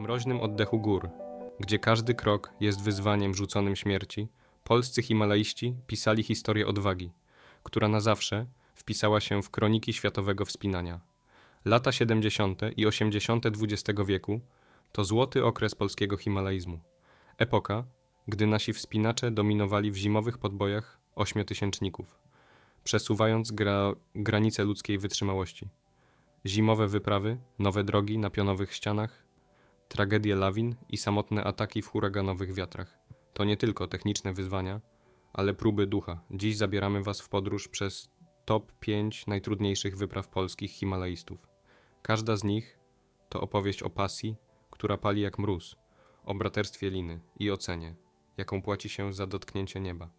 mroźnym oddechu gór, gdzie każdy krok jest wyzwaniem rzuconym śmierci, polscy himalaiści pisali historię odwagi, która na zawsze wpisała się w kroniki światowego wspinania. Lata 70. i 80. XX wieku to złoty okres polskiego himalaizmu. Epoka, gdy nasi wspinacze dominowali w zimowych podbojach ośmiotysięczników, przesuwając gra, granice ludzkiej wytrzymałości. Zimowe wyprawy, nowe drogi na pionowych ścianach, tragedie lawin i samotne ataki w huraganowych wiatrach. To nie tylko techniczne wyzwania, ale próby ducha. Dziś zabieramy Was w podróż przez top 5 najtrudniejszych wypraw polskich himalaistów. Każda z nich to opowieść o pasji, która pali jak mróz, o braterstwie liny i o cenie, jaką płaci się za dotknięcie nieba.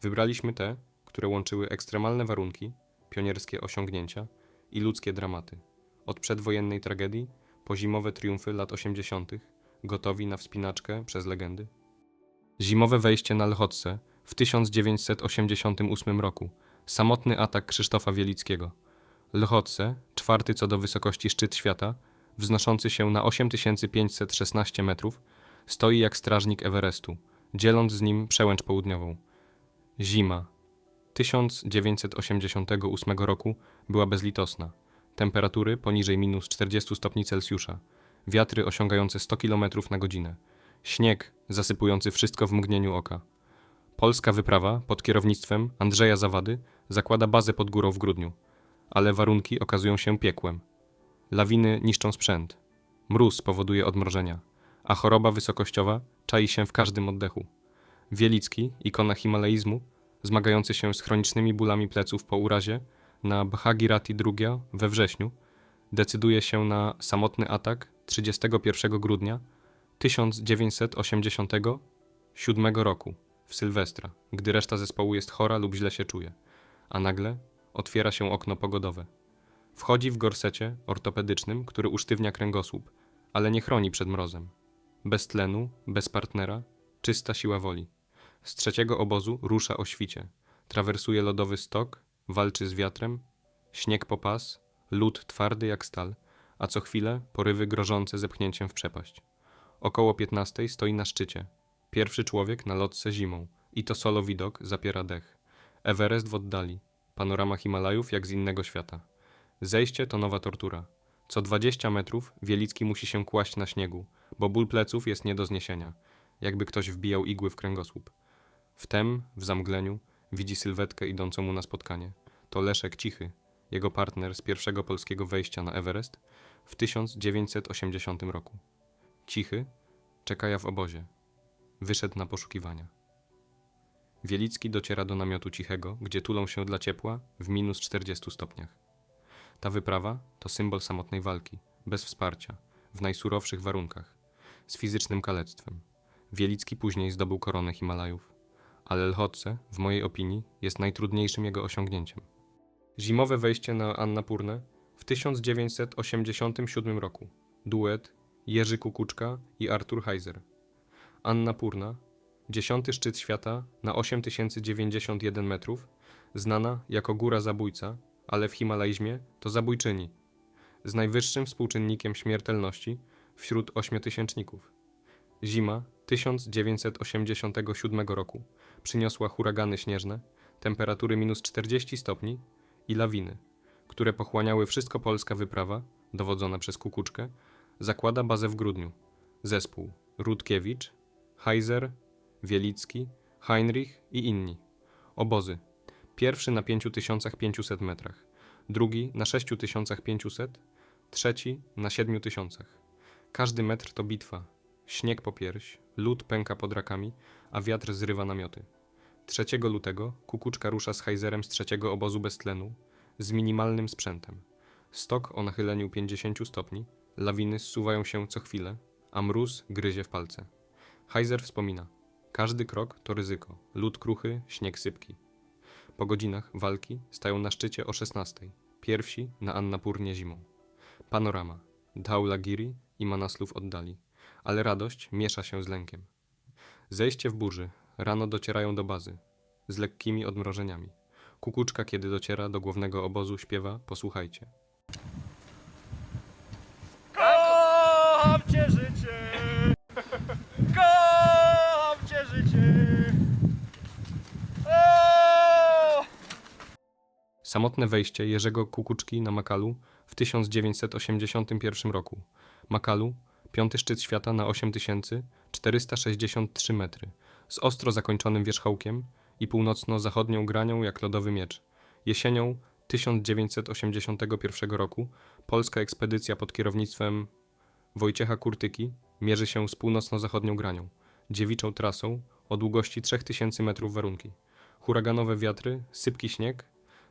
Wybraliśmy te, które łączyły ekstremalne warunki, pionierskie osiągnięcia i ludzkie dramaty. Od przedwojennej tragedii po zimowe triumfy lat 80., gotowi na wspinaczkę przez legendy. Zimowe wejście na Lhotse w 1988 roku. Samotny atak Krzysztofa Wielickiego. Lhotse, czwarty co do wysokości szczyt świata, wznoszący się na 8516 metrów, stoi jak strażnik Everestu, dzieląc z nim przełęcz południową. Zima 1988 roku była bezlitosna. Temperatury poniżej minus 40 stopni Celsjusza, wiatry osiągające 100 km na godzinę, śnieg zasypujący wszystko w mgnieniu oka. Polska wyprawa pod kierownictwem Andrzeja Zawady zakłada bazę pod górą w grudniu, ale warunki okazują się piekłem. Lawiny niszczą sprzęt, mróz powoduje odmrożenia, a choroba wysokościowa czai się w każdym oddechu. Wielicki, ikona himalaizmu, zmagający się z chronicznymi bólami pleców po urazie na Bhagirati II we wrześniu, decyduje się na samotny atak 31 grudnia 1987 roku w Sylwestra, gdy reszta zespołu jest chora lub źle się czuje, a nagle otwiera się okno pogodowe. Wchodzi w gorsecie ortopedycznym, który usztywnia kręgosłup, ale nie chroni przed mrozem. Bez tlenu, bez partnera, czysta siła woli. Z trzeciego obozu rusza o świcie. Trawersuje lodowy stok, walczy z wiatrem, śnieg po pas, lód twardy jak stal, a co chwilę porywy grożące zepchnięciem w przepaść. Około 15 stoi na szczycie. Pierwszy człowiek na lotce zimą. I to solo widok zapiera dech. Everest w oddali. Panorama Himalajów jak z innego świata. Zejście to nowa tortura. Co 20 metrów Wielicki musi się kłaść na śniegu, bo ból pleców jest nie do zniesienia, jakby ktoś wbijał igły w kręgosłup. Wtem, w zamgleniu, widzi sylwetkę idącą mu na spotkanie. To Leszek Cichy, jego partner z pierwszego polskiego wejścia na Everest w 1980 roku. Cichy czeka w obozie. Wyszedł na poszukiwania. Wielicki dociera do namiotu Cichego, gdzie tulą się dla ciepła w minus 40 stopniach. Ta wyprawa to symbol samotnej walki, bez wsparcia, w najsurowszych warunkach, z fizycznym kalectwem. Wielicki później zdobył koronę Himalajów, ale Lhotse, w mojej opinii, jest najtrudniejszym jego osiągnięciem. Zimowe wejście na Annapurnę w 1987 roku. Duet Jerzy Kukuczka i Artur Heiser. Annapurna, dziesiąty szczyt świata na 8091 metrów, znana jako góra zabójca, ale w Himalajzmie to zabójczyni, z najwyższym współczynnikiem śmiertelności wśród ośmiotysięczników. Zima 1987 roku przyniosła huragany śnieżne, temperatury minus 40 stopni i lawiny, które pochłaniały wszystko polska wyprawa, dowodzona przez Kukuczkę, zakłada bazę w grudniu. Zespół Rutkiewicz, Heiser, Wielicki, Heinrich i inni. Obozy. Pierwszy na 5500 metrach, drugi na 6500, trzeci na 7000. Każdy metr to bitwa. Śnieg po pierś, lód pęka pod rakami, a wiatr zrywa namioty. 3 lutego Kukuczka rusza z Heiserem z trzeciego obozu bez tlenu, z minimalnym sprzętem. Stok o nachyleniu 50 stopni, lawiny zsuwają się co chwilę, a mróz gryzie w palce. Heiser wspomina: Każdy krok to ryzyko, lód kruchy, śnieg sypki. Po godzinach walki stają na szczycie o 16, pierwsi na Annapurnie zimą. Panorama, Dhaulagiri i Manaslu w oddali, ale radość miesza się z lękiem. Zejście w burzy, Rano docierają do bazy, z lekkimi odmrożeniami. Kukuczka, kiedy dociera do głównego obozu, śpiewa Posłuchajcie. Kocham cię życie! Kocham cię życie! O! Samotne wejście Jerzego Kukuczki na Makalu w 1981 roku. Makalu, piąty szczyt świata na 8463 metry z ostro zakończonym wierzchołkiem i północno-zachodnią granią jak lodowy miecz. Jesienią 1981 roku polska ekspedycja pod kierownictwem Wojciecha Kurtyki mierzy się z północno-zachodnią granią, dziewiczą trasą o długości 3000 metrów warunki. Huraganowe wiatry, sypki śnieg,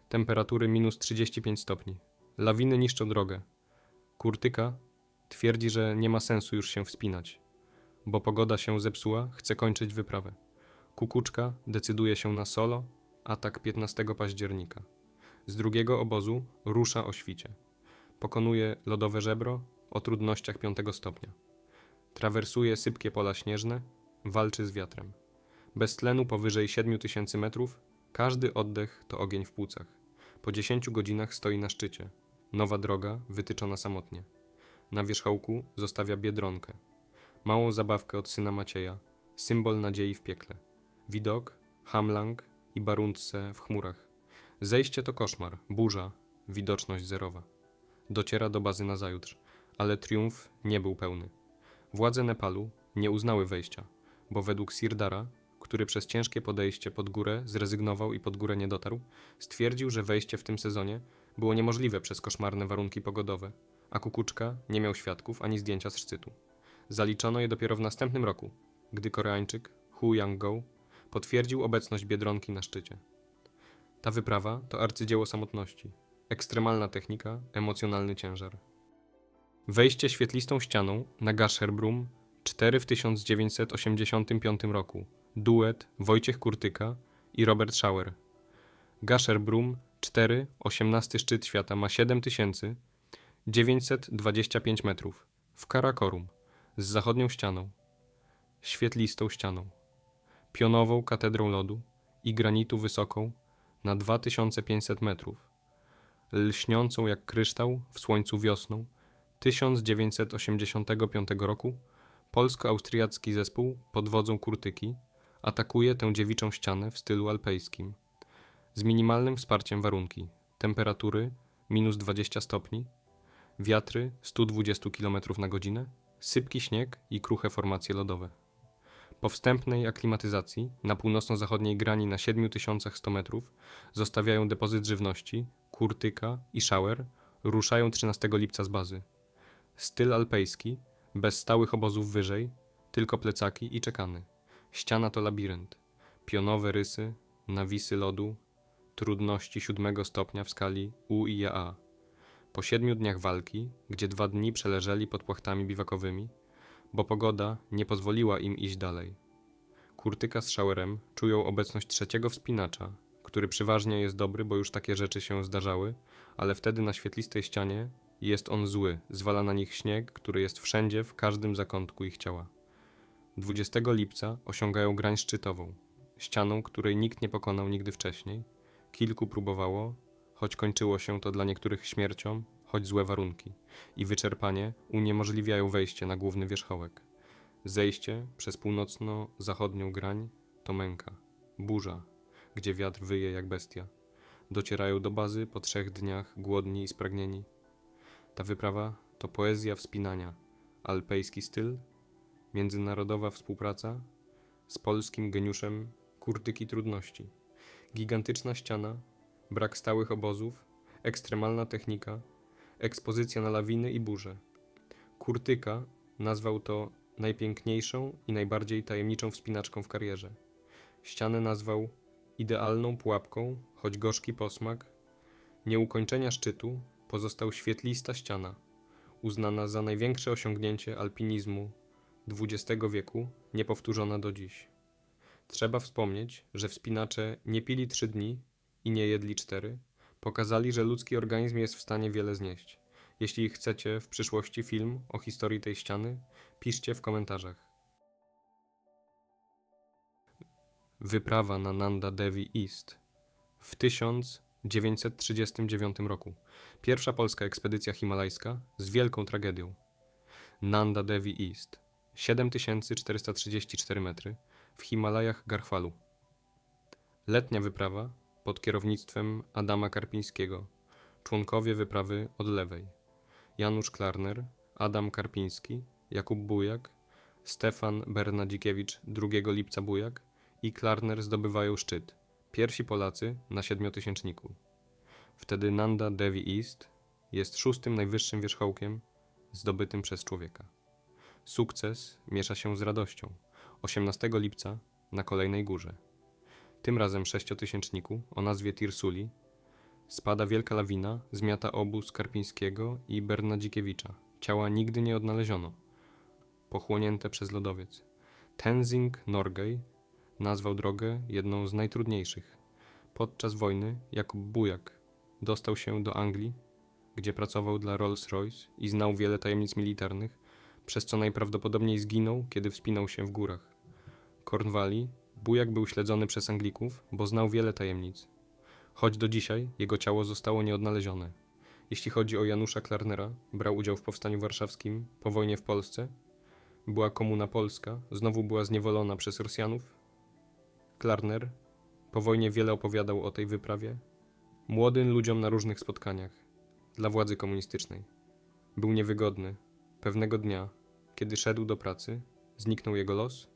temperatury minus 35 stopni. Lawiny niszczą drogę. Kurtyka twierdzi, że nie ma sensu już się wspinać, bo pogoda się zepsuła, chce kończyć wyprawę. Kukuczka decyduje się na solo, atak 15 października. Z drugiego obozu rusza o świcie. Pokonuje lodowe żebro o trudnościach 5 stopnia. Trawersuje sypkie pola śnieżne, walczy z wiatrem. Bez tlenu powyżej 7000 metrów, każdy oddech to ogień w płucach. Po 10 godzinach stoi na szczycie. Nowa droga, wytyczona samotnie. Na wierzchołku zostawia biedronkę. Małą zabawkę od syna Macieja, symbol nadziei w piekle. Widok, Hamlang i Baruntse w chmurach. Zejście to koszmar, burza, widoczność zerowa. Dociera do bazy na zajutrz, ale triumf nie był pełny. Władze Nepalu nie uznały wejścia, bo według Sirdara, który przez ciężkie podejście pod górę zrezygnował i pod górę nie dotarł, stwierdził, że wejście w tym sezonie było niemożliwe przez koszmarne warunki pogodowe, a Kukuczka nie miał świadków ani zdjęcia z szczytu. Zaliczono je dopiero w następnym roku, gdy Koreańczyk Hu Yang-go potwierdził obecność Biedronki na szczycie. Ta wyprawa to arcydzieło samotności, ekstremalna technika, emocjonalny ciężar. Wejście świetlistą ścianą na Gasherbrum 4 w 1985 roku. Duet Wojciech Kurtyka i Robert Schauer. Gasherbrum 4, 18 szczyt świata ma 7925 metrów. W Karakorum z zachodnią ścianą, świetlistą ścianą, pionową katedrą lodu i granitu wysoką na 2500 metrów, lśniącą jak kryształ w słońcu wiosną 1985 roku polsko-austriacki zespół pod wodzą Kurtyki atakuje tę dziewiczą ścianę w stylu alpejskim. Z minimalnym wsparciem warunki temperatury minus 20 stopni, wiatry 120 km na godzinę, sypki śnieg i kruche formacje lodowe. Po wstępnej aklimatyzacji na północno-zachodniej grani na 7100 metrów zostawiają depozyt żywności, kurtyka i szauer, ruszają 13 lipca z bazy. Styl alpejski, bez stałych obozów wyżej, tylko plecaki i czekany. Ściana to labirynt. Pionowe rysy, nawisy lodu, trudności siódmego stopnia w skali U i A. Po siedmiu dniach walki, gdzie dwa dni przeleżeli pod płachtami biwakowymi, bo pogoda nie pozwoliła im iść dalej. Kurtyka z Szauerem czują obecność trzeciego wspinacza, który przeważnie jest dobry, bo już takie rzeczy się zdarzały, ale wtedy na świetlistej ścianie jest on zły, zwala na nich śnieg, który jest wszędzie, w każdym zakątku ich ciała. 20 lipca osiągają grań szczytową, ścianą, której nikt nie pokonał nigdy wcześniej. Kilku próbowało, choć kończyło się to dla niektórych śmiercią, choć złe warunki i wyczerpanie uniemożliwiają wejście na główny wierzchołek. Zejście przez północno-zachodnią grań to męka, burza, gdzie wiatr wyje jak bestia. Docierają do bazy po trzech dniach głodni i spragnieni. Ta wyprawa to poezja wspinania, alpejski styl, międzynarodowa współpraca z polskim geniuszem kurtyki trudności. Gigantyczna ściana, brak stałych obozów, ekstremalna technika, ekspozycja na lawiny i burze. Kurtyka nazwał to najpiękniejszą i najbardziej tajemniczą wspinaczką w karierze. Ścianę nazwał idealną pułapką, choć gorzki posmak. Nieukończenia szczytu pozostał świetlista ściana, uznana za największe osiągnięcie alpinizmu XX wieku, niepowtórzona do dziś. Trzeba wspomnieć, że wspinacze nie pili trzy dni i nie jedli cztery, pokazali, że ludzki organizm jest w stanie wiele znieść. Jeśli chcecie w przyszłości film o historii tej ściany, piszcie w komentarzach. Wyprawa na Nanda Devi East w 1939 roku. Pierwsza polska ekspedycja himalajska z wielką tragedią. Nanda Devi East 7434 metry w Himalajach Garhwalu. Letnia wyprawa pod kierownictwem Adama Karpińskiego. Członkowie wyprawy od lewej. Janusz Klarner, Adam Karpiński, Jakub Bujak, Stefan Bernadzikiewicz 2 lipca Bujak i Klarner zdobywają szczyt. Pierwsi Polacy na siedmiotysięczniku. Wtedy Nanda Devi East jest szóstym najwyższym wierzchołkiem zdobytym przez człowieka. Sukces miesza się z radością. 18 lipca na kolejnej górze. Tym razem sześciotysięczniku o nazwie Tirsuli spada wielka lawina, zmiata obóz Karpińskiego i Bernadzikiewicza. Ciała nigdy nie odnaleziono, pochłonięte przez lodowiec. Tenzing Norgay nazwał drogę jedną z najtrudniejszych. Podczas wojny Jakub Bujak dostał się do Anglii, gdzie pracował dla Rolls-Royce i znał wiele tajemnic militarnych, przez co najprawdopodobniej zginął, kiedy wspinał się w górach. Cornwalli, Bujak był śledzony przez Anglików, bo znał wiele tajemnic. Choć do dzisiaj jego ciało zostało nieodnalezione. Jeśli chodzi o Janusza Klarnera, brał udział w powstaniu warszawskim po wojnie w Polsce. Była komuna polska, znowu była zniewolona przez Rosjanów. Klarner po wojnie wiele opowiadał o tej wyprawie. Młodym ludziom na różnych spotkaniach dla władzy komunistycznej. Był niewygodny. Pewnego dnia, kiedy szedł do pracy, zniknął jego los.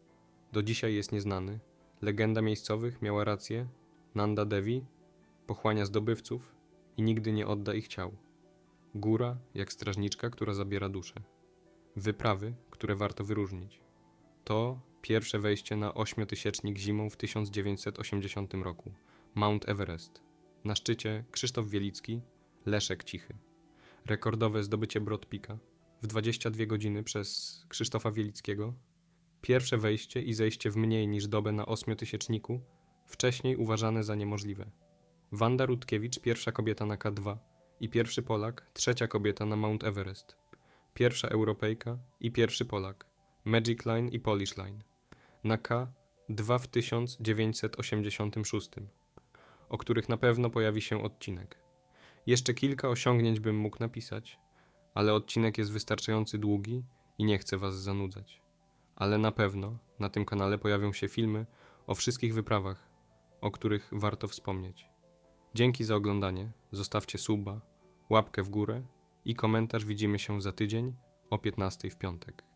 Do dzisiaj jest nieznany. Legenda miejscowych miała rację. Nanda Devi pochłania zdobywców i nigdy nie odda ich ciał. Góra jak strażniczka, która zabiera duszę. Wyprawy, które warto wyróżnić. To pierwsze wejście na ośmiotysięcznik zimą w 1980 roku. Mount Everest. Na szczycie Krzysztof Wielicki, Leszek Cichy. Rekordowe zdobycie Broad Peaka w 22 godziny przez Krzysztofa Wielickiego. Pierwsze wejście i zejście w mniej niż dobę na ośmiotysięczniku, wcześniej uważane za niemożliwe. Wanda Rutkiewicz, pierwsza kobieta na K2 i pierwszy Polak, trzecia kobieta na Mount Everest. Pierwsza Europejka i pierwszy Polak. Magic Line i Polish Line. Na K 2 w 1986, o których na pewno pojawi się odcinek. Jeszcze kilka osiągnięć bym mógł napisać, ale odcinek jest wystarczający długi i nie chcę Was zanudzać. Ale na pewno na tym kanale pojawią się filmy o wszystkich wyprawach, o których warto wspomnieć. Dzięki za oglądanie, zostawcie suba, łapkę w górę i komentarz widzimy się za tydzień o 15 w piątek.